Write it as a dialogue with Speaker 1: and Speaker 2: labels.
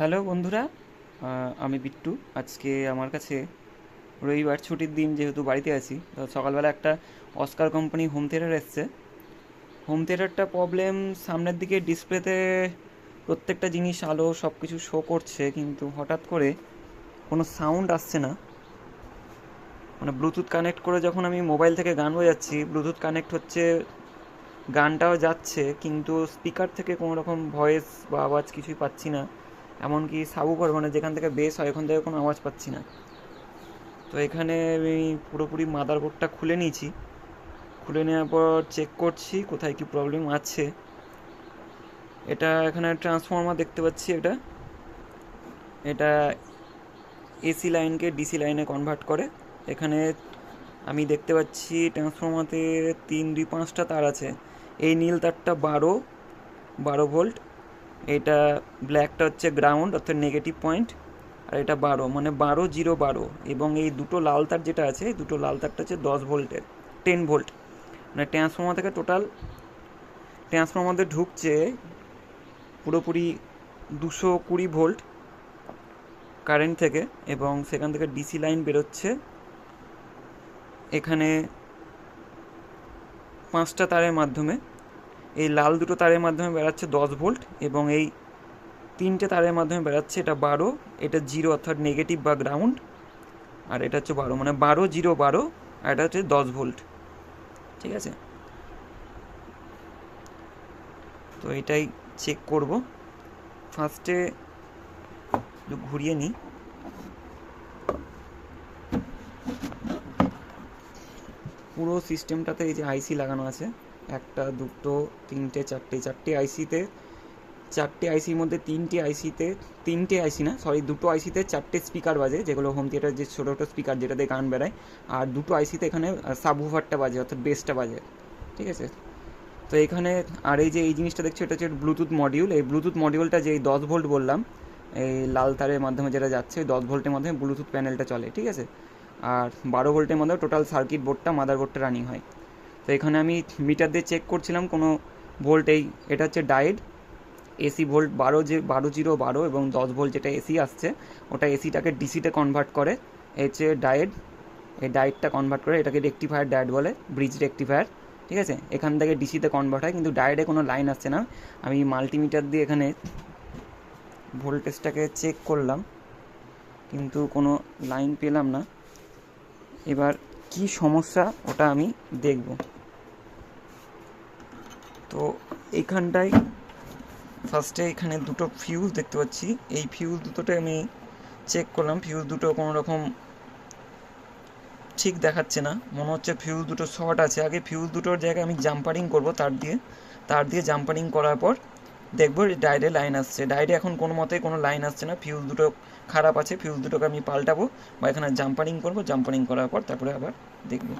Speaker 1: Hello বন্ধুরা আমি বিট্টু। আজকে আমার কাছে রবিবার ছুটির দিন যেহেতু বাড়িতে আছি সকালবেলা একটা অস্কার কোম্পানি হোম থিয়েটার এসছে। হোম থিয়েটারটা প্রবলেম সামনের দিকে ডিসপ্লেতে প্রত্যেকটা জিনিস, আলো সব কিছু শো করছে, কিন্তু হঠাৎ করে কোনো সাউন্ড আসছে না। মানে ব্লুটুথ কানেক্ট করে যখন আমি মোবাইল থেকে গান বাজাচ্ছি ব্লুটুথ কানেক্ট হচ্ছে, গানটাও যাচ্ছে, কিন্তু স্পিকার থেকে কোনো রকম ভয়েস বা আওয়াজ কিছুই পাচ্ছি না। এমনকি সাবুকর মানে যেখান থেকে বেস হয়, ওখান থেকে কোনো আওয়াজ পাচ্ছি না। তো এখানে আমি পুরোপুরি মাদারবোর্ডটা খুলে নিয়েছি। খুলে নেওয়ার পর চেক করছি কোথায় কি প্রবলেম আছে। এটা এখানে ট্রান্সফর্মার দেখতে পাচ্ছি এটা। এটা এসি লাইনকে ডিসি লাইনে কনভার্ট করে। এখানে আমি দেখতে পাচ্ছি ট্রান্সফর্মাতে তিন দুই পাঁচটা তার আছে। এই নীল তারটা বারো বারো ভোল্ট এটা ব্ল্যাকটা হচ্ছে গ্রাউন্ড অর্থাৎ নেগেটিভ পয়েন্ট আর এটা বারো মানে বারো জিরো বারো, এবং এই দুটো লাল তার যেটা আছে, এই দুটো লাল তারটা হচ্ছে দশ ভোল্টের টেন ভোল্ট। মানে ট্রান্সফর্মার থেকে টোটাল ট্রান্সফর্মারে ঢুকছে পুরোপুরি দুশো কুড়ি ভোল্ট কারেন্ট থেকে, এবং সেখান থেকে ডিসি লাইন বেরোচ্ছে। এখানে পাঁচটা তারের মাধ্যমে এই লাল দুটো তারের মাধ্যমে বেরাচ্ছে দশ ভোল্ট এবং এই তিনটে তারের মাধ্যমে বেরাচ্ছে এটা বারো, এটা জিরো অর্থাৎ নেগেটিভ বা গ্রাউন্ড আর এটা হচ্ছে বারো মানে বারো, জিরো, বারো আর এটা হচ্ছে দশ ভোল্ট, ঠিক আছে? তো এটাই চেক করব। ফার্স্টে ঘুরিয়ে নিই। পুরো সিস্টেমটাতে এই যে আইসি লাগানো আছে। একটা, দুটো, তিনটে, চারটে চারটে আইসিতে, চারটে আইসির মধ্যে তিনটে আইসিতে, তিনটে আইসি না সরি দুটো আইসিতে চারটে স্পিকার বাজে, যেগুলো হোম থিয়েটার যে ছোটো ছোটো স্পিকার যেটাতে গান বেরায়, আর দুটো আইসিতে এখানে সাবহুফারটা বাজে, অর্থাৎ বেসটা বাজে, ঠিক আছে? তো এখানে, আর এই যে এই জিনিসটা দেখছ, এটা হচ্ছে ব্লুটুথ মডিউল এই ব্লুটুথ মডিউলটা যে দশ ভোল্ট বললাম, এই লাল তারের মাধ্যমে যেটা যাচ্ছে ওই দশ ভোল্টের মাধ্যমে ব্লুটুথ প্যানেলটা চলে, ঠিক আছে? আর বারো ভোল্টের মধ্যে টোটাল সার্কিট বোর্ডটা মাদার বোর্ডটা রানিং হয়। তো এখানে আমি মিটার দিয়ে চেক করছিলাম, কোনো ভোল্ট এই, এটা হচ্ছে ডায়েড এসি ভোল্ট বারো যে, বারো জিরো বারো এবং দশ ভোল্ট যেটা এসি আসছে, ওটা এসিটাকে ডিসিতে কনভার্ট করে হচ্ছে ডায়েড এই ডায়েটটা কনভার্ট করে এটাকে রেক্টিফায়ার ডায়েট বলে ব্রিজ রেক্টিফায়ার ঠিক আছে? এখান থেকে ডিসিতে কনভার্ট হয়, কিন্তু ডায়েটে কোনো লাইন আসছে না। আমি মাল্টিমিটার দিয়ে এখানে ভোল্টেজটাকে চেক করলাম, কিন্তু কোনো লাইন পেলাম না। এবার কি সমস্যা, ওটা আমি দেখব। তো এইখানটায় ফার্স্টে এখানে দুটো ফিউজ দেখতে পাচ্ছি। এই ফিউজ দুটোতে আমি চেক করলাম। ফিউজ দুটো কোনো রকম ঠিক দেখাচ্ছে না। মনে হচ্ছে ফিউজ দুটো শর্ট আছে। আগে ফিউজ দুটোর জায়গায় আমি জাম্পারিং করব তার দিয়ে। তার দিয়ে জাম্পারিং করার পর দেখব ডাইরে লাইন আসছে। ডাইরে এখন কোনো মতেই কোনো লাইন আসছে না। ফিউজ দুটো খারাপ আছে। ফিউজ দুটোকে আমি পাল্টাবো বা এখানে জাম্পারিং করব। জাম্পারিং করার পর তারপরে আবার দেখব।